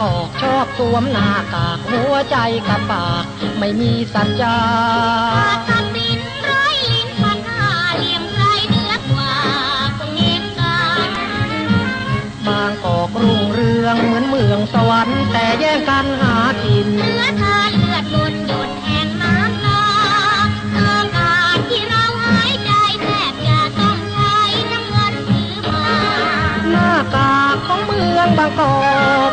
กอกชอบสวมหน้ากากหัวใจกับปาก ไม่มีสัจจาบางกอกรุงเรืองเหมือนเมืองสวรรค์แต่แย่งกันหากินเนื้อทาเลือดล้นหยดแห่งน้ำตาเติมาศที่เราหายใจแทบจะต้องใช้น้ำเงินซื้อมาหน้ากากของเมืองบางกอก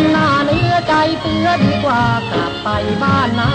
ำหน้าเนื้อใจเตือนกว่ากลับไปบ้านนา